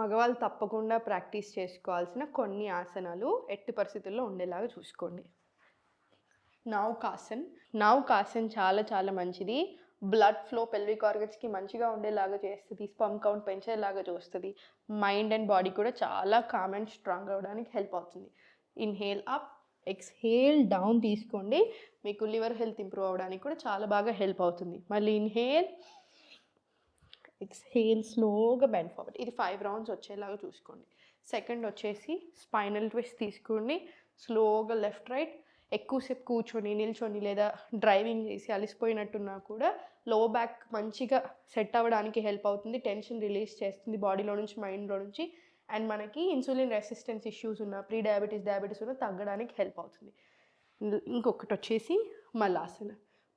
మగవాళ్ళు తప్పకుండా ప్రాక్టీస్ చేసుకోవాల్సిన కొన్ని ఆసనాలు ఎట్టి పరిస్థితుల్లో ఉండేలాగా చూసుకోండి. నౌకాసన్ నౌకాసన్ చాలా చాలా మంచిది. బ్లడ్ ఫ్లో పెల్విక్ ఆర్గన్స్కి మంచిగా ఉండేలాగా చేస్తుంది. స్పమ్ కౌంట్ పెంచేలాగా చూస్తుంది. మైండ్ అండ్ బాడీ కూడా చాలా కామ్ అండ్ స్ట్రాంగ్ అవ్వడానికి హెల్ప్ అవుతుంది. ఇన్హేల్ అప్ ఎక్స్హేల్ డౌన్ తీసుకోండి. మీకు లివర్ హెల్త్ ఇంప్రూవ్ అవ్వడానికి కూడా చాలా బాగా హెల్ప్ అవుతుంది. మళ్ళీ ఇన్హేల్ ఎక్స్హేల్ స్లోగా బెండ్ ఫార్వర్డ్ ఇది ఫైవ్ రౌండ్స్ వచ్చేలాగా చూసుకోండి. సెకండ్ వచ్చేసి స్పైనల్ ట్విస్ట్ తీసుకోండి. స్లోగా లెఫ్ట్ రైట్ ఎక్కువసేపు కూర్చొని నిల్చొని లేదా డ్రైవింగ్ చేసి అలసిపోయినట్టున్నా కూడా లో బ్యాక్ మంచిగా సెట్ అవ్వడానికి హెల్ప్ అవుతుంది. టెన్షన్ రిలీజ్ చేస్తుంది బాడీలో నుంచి మైండ్లో నుంచి. అండ్ మనకి ఇన్సులిన్ రెసిస్టెన్స్ ఇష్యూస్ ఉన్న ప్రీ డయాబెటీస్ డయాబెటీస్ ఉన్న తగ్గడానికి హెల్ప్ అవుతుంది. ఇంకొకటి వచ్చేసి మలాసన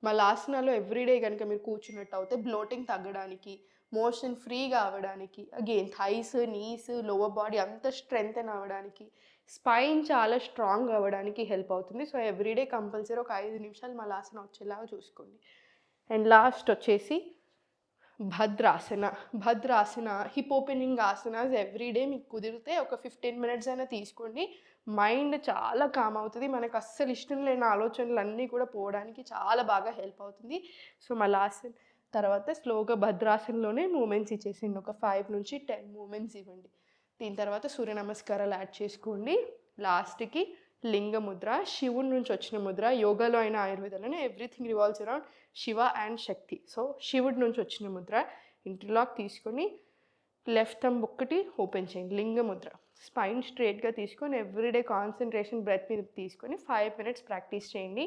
మలాసనలో ఎవ్రీడే కనుక మీరు కూర్చున్నట్టు అయితే బ్లోటింగ్ తగ్గడానికి మోషన్ ఫ్రీగా అవ్వడానికి again thighs knees lower body అంత స్ట్రెంగ్త్ అవ్వడానికి స్పైన్ చాలా స్ట్రాంగ్ అవ్వడానికి హెల్ప్ అవుతుంది. సో ఎవ్రీడే కంపల్సరీ ఒక ఐదు నిమిషాలు మళ్ళీ ఆసనం వచ్చేలాగా చూసుకోండి. అండ్ లాస్ట్ వచ్చేసి Bhadrasana Bhadrasana hip opening asanas everyday మీకు కుదిరితే ఒక ఫిఫ్టీన్ మినిట్స్ అయినా తీసుకోండి. మైండ్ చాలా కామ్ అవుతుంది. మనకు అస్సలు ఇష్టం లేని ఆలోచనలు అన్నీ కూడా పోవడానికి చాలా బాగా హెల్ప్ అవుతుంది. సో మలాసన్ తర్వాత స్లోగా భద్రాసనలోనే మూమెంట్స్ ఇచ్చేసిండి ఒక ఫైవ్ నుంచి టెన్ మూమెంట్స్ ఇవ్వండి. దీని తర్వాత సూర్య నమస్కారాలు యాడ్ చేసుకోండి. లాస్ట్కి లింగ ముద్ర శివుడి నుంచి వచ్చిన ముద్ర యోగాలో అయిన ఆయుర్వేదంలోనే everything revolves around Shiva and Shakti. So శివుడి నుంచి వచ్చిన ముద్ర ఇంటర్లాక్ తీసుకొని లెఫ్ట్ థంబ్ ఒక్కటి ఓపెన్ చేయండి. లింగ ముద్ర స్పైన్ స్ట్రేట్గా తీసుకొని ఎవ్రీడే కాన్సన్ట్రేషన్ బ్రెత్ మీద తీసుకొని ఫైవ్ మినిట్స్ ప్రాక్టీస్ చేయండి.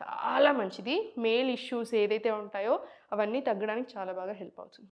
చాలా మంచిది. మేల్ ఇష్యూస్ ఏదైతే ఉంటాయో అవన్నీ తగ్గడానికి చాలా బాగా హెల్ప్ అవుతుంది.